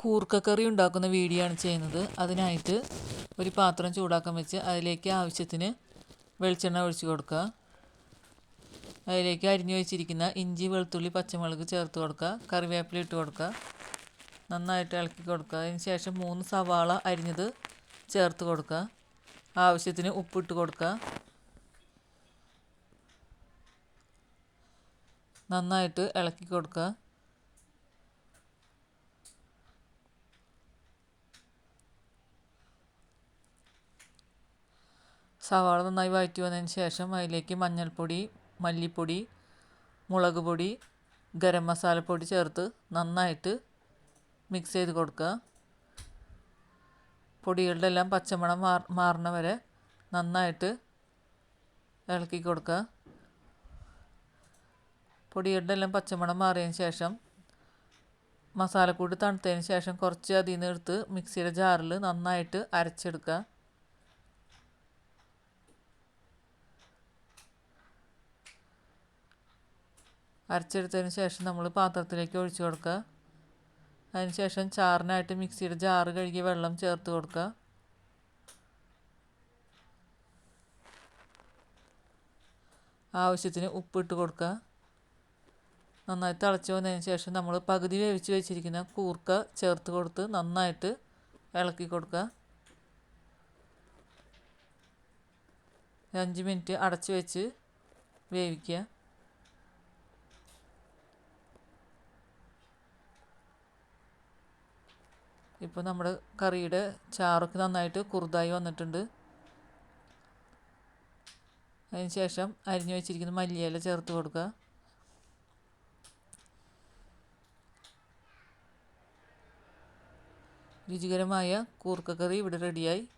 കൂർക്കക്കറി ഉണ്ടാക്കുന്ന വീഡിയോ ആണ് ചെയ്യുന്നത്. അതിനായിട്ട് ഒരു പാത്രം ചൂടാക്കാൻ വെച്ച് അതിലേക്ക് ആവശ്യത്തിന് വെളിച്ചെണ്ണ ഒഴിച്ച് കൊടുക്കുക. അതിലേക്ക് അരിഞ്ഞു വെച്ചിരിക്കുന്ന ഇഞ്ചി വെളുത്തുള്ളി പച്ചമുളക് ചേർത്ത് കൊടുക്കുക. കറിവേപ്പില ഇട്ട് കൊടുക്കുക. നന്നായിട്ട് ഇളക്കി കൊടുക്കുക. അതിന് ശേഷം മൂന്ന് സവാള അരിഞ്ഞത് ചേർത്ത് കൊടുക്കുക. ആവശ്യത്തിന് ഉപ്പിട്ട് കൊടുക്കുക. നന്നായിട്ട് ഇളക്കി കൊടുക്കുക. സവാള നന്നായി വഴറ്റി വന്നതിന് ശേഷം അതിലേക്ക് മഞ്ഞൾപ്പൊടി മല്ലിപ്പൊടി മുളക് പൊടി ഗരം മസാലപ്പൊടി ചേർത്ത് നന്നായിട്ട് മിക്സ് ചെയ്ത് കൊടുക്കുക. പൊടികളുടെ എല്ലാം പച്ചമണം മാർ മാറണ വരെ നന്നായിട്ട് ഇളക്കി കൊടുക്കുക. പൊടികളുടെ എല്ലാം പച്ചമണം മാറിയതിന് ശേഷം മസാലക്കൂട്ട് തണുത്തതിന് ശേഷം കുറച്ച് അതിൽ നിന്ന് എടുത്ത് മിക്സിയുടെ ജാറിൽ നന്നായിട്ട് അരച്ചെടുക്കുക. അരച്ചെടുത്തതിന് ശേഷം നമ്മൾ പാത്രത്തിലേക്ക് ഒഴിച്ചു കൊടുക്കുക. അതിന് ശേഷം ചാറിനായിട്ട് മിക്സിയുടെ ജാറ് കഴുകിയ വെള്ളം ചേർത്ത് കൊടുക്കുക. ആവശ്യത്തിന് ഉപ്പിട്ട് കൊടുക്കുക. നന്നായി തിളച്ച് വന്നതിന് ശേഷം നമ്മൾ പകുതി വേവിച്ച് വെച്ചിരിക്കുന്ന കൂർക്ക ചേർത്ത് കൊടുത്ത് നന്നായിട്ട് ഇളക്കി കൊടുക്കുക. അഞ്ച് മിനിറ്റ് അടച്ച് വെച്ച് വേവിക്കുക. ഇപ്പോൾ നമ്മുടെ കറിയുടെ ചാറൊക്കെ നന്നായിട്ട് കുറുതായി വന്നിട്ടുണ്ട്. ശേഷം അരിഞ്ഞു വെച്ചിരിക്കുന്ന മല്ലിയില ചേർത്ത് കൊടുക്കുക. രുചികരമായ കൂർക്കക്കറി ഇവിടെ റെഡിയായി